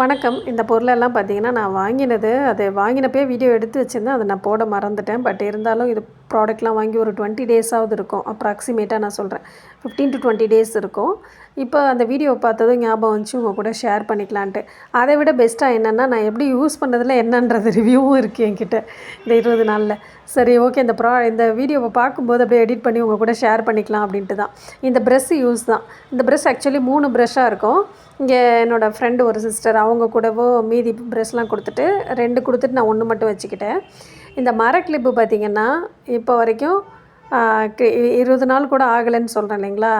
வணக்கம். இந்த பொருளெல்லாம் பார்த்தீங்கன்னா நான் வாங்கினது அது வாங்கினப்பே வீடியோ எடுத்து வச்சுருந்தேன். அதை நான் போட மறந்துட்டேன். பட் இருந்தாலும் இது ப்ராடக்ட்லாம் வாங்கி ஒரு டுவெண்ட்டி டேஸாவது இருக்கும். அப்ராக்சிமேட்டாக நான் சொல்கிறேன் ஃபிஃப்டீன் டு டுவெண்ட்டி டேஸ் இருக்கும். இப்போ அந்த வீடியோ பார்த்ததும் ஞாபகம் வந்துச்சு உங்கள் கூட ஷேர் பண்ணிக்கலான்ட்டு. அதை விட பெஸ்ட்டாக என்னென்னா நான் எப்படி யூஸ் பண்ணதில் என்னன்றது ரிவ்யூவும் இருக்குது என்கிட்ட இந்த இருபது நாளில். சரி ஓகே இந்த ப்ரா இந்த வீடியோவை பார்க்கும்போது அப்படியே எடிட் பண்ணி உங்கள் கூட ஷேர் பண்ணிக்கலாம் அப்படின்ட்டு தான். இந்த ப்ரெஷ் யூஸ் தான். இந்த ப்ரெஷ் ஆக்சுவலி மூணு ப்ரெஷ்ஷாக இருக்கும். இங்கே என்னோடய ஃப்ரெண்டு ஒரு சிஸ்டர் அவங்க கூடவோ மீதி ப்ரெஷ்லாம் கொடுத்துட்டு ரெண்டு கொடுத்துட்டு நான் ஒன்று மட்டும் வச்சுக்கிட்டேன். இந்த மர கிளிப்பு பார்த்திங்கன்னா இப்போ வரைக்கும் இருபது நாள் கூட ஆகலைன்னு சொல்கிறேன் இல்லைங்களா?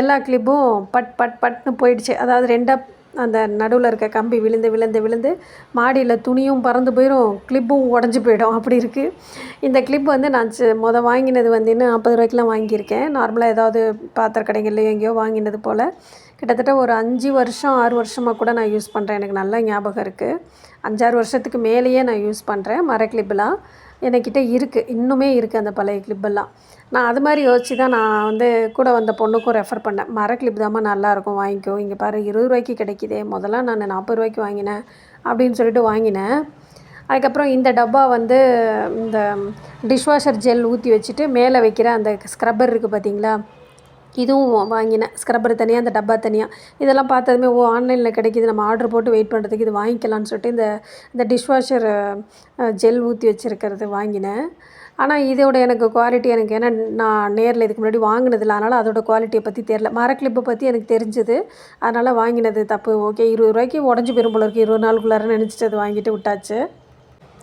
எல்லா கிளிப்பும் பட் பட் பட்னு போயிடுச்சு. அதாவது ரெண்டாக அந்த நடுவில் இருக்க கம்பி விழுந்து விழுந்து விழுந்து மாடியில் துணியும் பறந்து போயிடும் கிளிப்பும் உடஞ்சி போயிடும். அப்படி இருக்குது இந்த கிளிப் வந்து நான் மொதல் வாங்கினது வந்து இன்னும் நாற்பது ரூபாய்க்குலாம் வாங்கியிருக்கேன். நார்மலாக ஏதாவது பாத்திர கடைகள்லையோ எங்கேயோ வாங்கினது போல். கிட்டத்தட்ட ஒரு அஞ்சு வருஷம் ஆறு வருஷமாக கூட நான் யூஸ் பண்ணுறேன் எனக்கு நல்ல ஞாபகம் இருக்குது அஞ்சாறு வருஷத்துக்கு மேலேயே நான் யூஸ் பண்ணுறேன் மர கிளிப்பெலாம். என்கிட்ட இருக்குது இன்னுமே இருக்குது அந்த பழைய கிளிப்பெல்லாம் நான் அது மாதிரி யோசிச்சு தான் நான் வந்து கூட வந்த பொண்ணுக்கும் ரெஃபர் பண்ணேன். மர கிளிப் தாம்மா நல்லாயிருக்கும் வாங்கிக்கோ. இங்கே பாரு இருபது ரூபாய்க்கு கிடைக்கிதே. முதல்ல நான் நாற்பது ரூபாய்க்கு வாங்கினேன் அப்படின்னு சொல்லிட்டு வாங்கினேன். அதுக்கப்புறம் இந்த டப்பா வந்து இந்த டிஷ்வாஷர் ஜெல் ஊற்றி வச்சுட்டு மேலே வைக்கிற அந்த ஸ்க்ரப்பர் இருக்குது பார்த்தீங்களா இதுவும் வாங்கினேன். ஸ்க்ரப்பர் தனியாக அந்த டப்பா தனியாக இதெல்லாம் பார்த்ததுமே ஓ ஆன்லைனில் கிடைக்கிது. நம்ம ஆர்டர் போட்டு வெயிட் பண்ணுறதுக்கு இது வாங்கிக்கலான்னு சொல்லிட்டு இந்த இந்த டிஷ்வாஷர் ஜெல் ஊற்றி வச்சுருக்கிறது வாங்கினேன். ஆனால் இதோட எனக்கு குவாலிட்டி எனக்கு ஏன்னா நான் நேரில் இதுக்கு முன்னாடி வாங்கினதில்ல. அதனால் அதோடய குவாலிட்டியை பற்றி தெரில மரக்ளிப்பை பற்றி எனக்கு தெரிஞ்சது. அதனால் வாங்கினது தப்பு. ஓகே இருபது ரூபாய்க்கு உடஞ்சி போயிரும் போல இருக்குது இருபது நாளுக்குள்ளார நினச்சிட்டு அது வாங்கிட்டு விட்டாச்சு.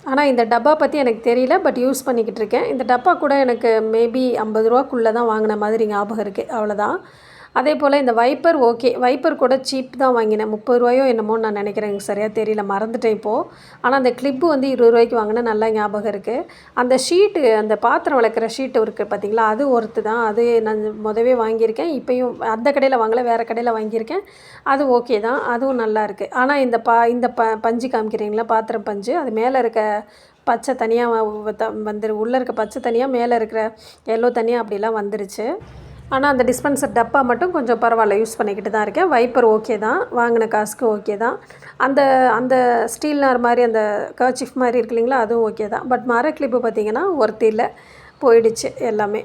ஆனால் இந்த டப்பா பற்றி எனக்கு தெரியல பட் யூஸ் பண்ணிக்கிட்டு இருக்கேன். இந்த டப்பா கூட எனக்கு மேபி ஐம்பது ரூபாக்குள்ளே தான் வாங்கின மாதிரி ஞாபகம் இருக்குது அவ்வளோதான் அதே போல் இந்த வைப்பர் ஓகே வைப்பர் கூட சீப் தான் வாங்கினேன். முப்பது ரூபாயோ என்னமோன்னு நான் நினைக்கிறேன் எனக்கு சரியாக தெரியல மறந்துட்டேன் இப்போது ஆனால் அந்த கிளிப்பு வந்து இருபது ரூபாய்க்கு வாங்கினேன் நல்லா ஞாபகம் இருக்குது அந்த ஷீட்டு அந்த பாத்திரம் வளர்க்குற ஷீட்டு இருக்குது பார்த்தீங்களா அது ஒருத்து தான். அது நான் முதவே வாங்கியிருக்கேன். இப்போயும் அந்த கடையில் வாங்கலை வேறு கடையில் வாங்கியிருக்கேன். அது ஓகே தான். அதுவும் நல்லா இருக்குது ஆனால் இந்த பா இந்த ப பஞ்சு காமிக்கிறீங்களா? பாத்திரம் பஞ்சு. அது மேலே இருக்க பச்சை தனியாக வந்துரு உள்ளே இருக்க பச்சை தனியாக மேலே இருக்கிற எல்லோ தனியாக அப்படிலாம் வந்துருச்சு. ஆனால் அந்த டிஸ்பென்சர் டப்பா மட்டும் கொஞ்சம் பரவாயில்ல யூஸ் பண்ணிக்கிட்டு தான் இருக்கேன். வைப்பர் ஓகே தான் வாங்கின காசுக்கு ஓகே தான். அந்த அந்த ஸ்டீல் நார் மாதிரி அந்த கர்ச்சிஃப் மாதிரி இருக்கு இல்லைங்களா அதுவும் ஓகே தான். பட் மர கிளிப்பு பார்த்திங்கன்னா ஒருத்தி இல்லை போயிடுச்சு எல்லாமே.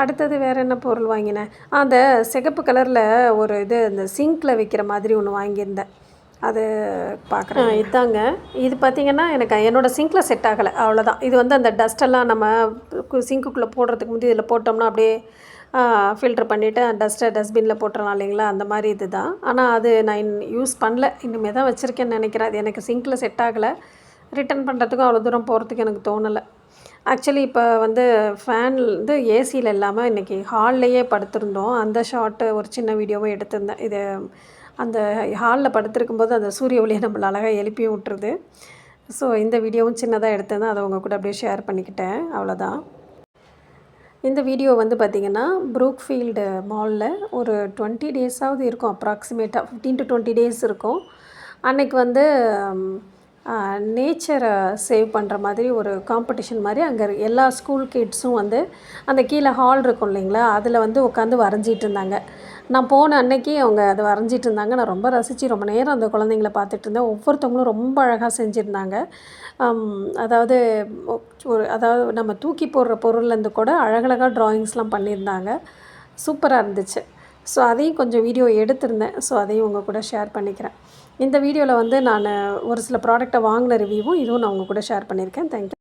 அடுத்தது வேறு என்ன பொருள் வாங்கினேன்? அந்த சிகப்பு கலரில் ஒரு இது இந்த சிங்கில் வைக்கிற மாதிரி ஒன்று வாங்கியிருந்தேன். அது பார்க்குறேன் இதாங்க. இது பார்த்திங்கன்னா எனக்கு என்னோடய சிங்கில் செட் ஆகலை. அவ்வளோதான் இது வந்து அந்த டஸ்ட்டெல்லாம் நம்ம சிங்குக்குள்ளே போடுறதுக்கு முந்தைய இதில் போட்டோம்னா அப்படியே ஃபில்ட்ரு பண்ணிவிட்டு டஸ்ட்டை டஸ்ட்பினில் போட்டுடலாம் இல்லைங்களா? அந்த மாதிரி இது தான் ஆனால் அது நான் இன் யூஸ் பண்ணல. இனிமேல் தான் வச்சுருக்கேன்னு நினைக்கிறேன். அது எனக்கு சிங்கில் செட் ஆகலை. ரிட்டர்ன் பண்ணுறதுக்கும் அவ்வளோ தூரம் போகிறதுக்கு எனக்கு தோணலை. ஆக்சுவலி இப்போ வந்து ஃபேன் வந்து ஏசியில் இல்லாமல் இன்றைக்கி ஹால்லையே படுத்திருந்தோம். அந்த ஷார்ட்டு ஒரு சின்ன வீடியோவும் எடுத்திருந்தேன். இது அந்த ஹாலில் படுத்திருக்கும்போது அந்த சூரிய ஒளியை நம்மளை அழகாக எழுப்பியும் விட்டுருது. ஸோ இந்த வீடியோவும் சின்னதாக எடுத்தேன். அதை உங்கள் கூட அப்படியே ஷேர் பண்ணிக்கிட்டேன். அவ்வளோதான் இந்த வீடியோ வந்து பார்த்திங்கன்னா ப்ரூக்ஃபீல்டு மாலில் ஒரு டுவெண்ட்டி டேஸாவது இருக்கும் அப்ராக்சிமேட்டாக ஃபிஃப்டீன் டு டுவெண்ட்டி டேஸ் இருக்கும். அன்றைக்கி வந்து நேச்சரை சேவ் பண்ணுற மாதிரி ஒரு காம்படிஷன் மாதிரி அங்கே எல்லா ஸ்கூல் கிட்ஸும் வந்து அந்த கீழே ஹால் இருக்கும் இல்லைங்களா? அதில் வந்து உட்காந்து வரைஞ்சிட்டு இருந்தாங்க. நான் போன அன்னைக்கு அவங்க அதை வரைஞ்சிட்டு இருந்தாங்க. நான் ரொம்ப ரசித்து ரொம்ப நேரம் அந்த குழந்தைங்கள பார்த்துட்டு இருந்தேன். ஒவ்வொருத்தவங்களும் ரொம்ப அழகாக செஞ்சுருந்தாங்க. அதாவது ஒரு அதாவது நம்ம தூக்கி போடுற பொருள்லேருந்து கூட அழகழகாக ட்ராயிங்ஸ்லாம் பண்ணியிருந்தாங்க. சூப்பராக இருந்துச்சு. ஸோ அதையும் கொஞ்சம் வீடியோ எடுத்திருந்தேன். ஸோ அதையும் உங்கள் கூட ஷேர் பண்ணிக்கிறேன். இந்த வீடியோவில் வந்து நான் ஒரு சில ப்ராடக்டை வாங்கின ரிவ்யூவும் இதுவும் நான் உங்கள் கூட ஷேர் பண்ணியிருக்கேன். தேங்க்யூ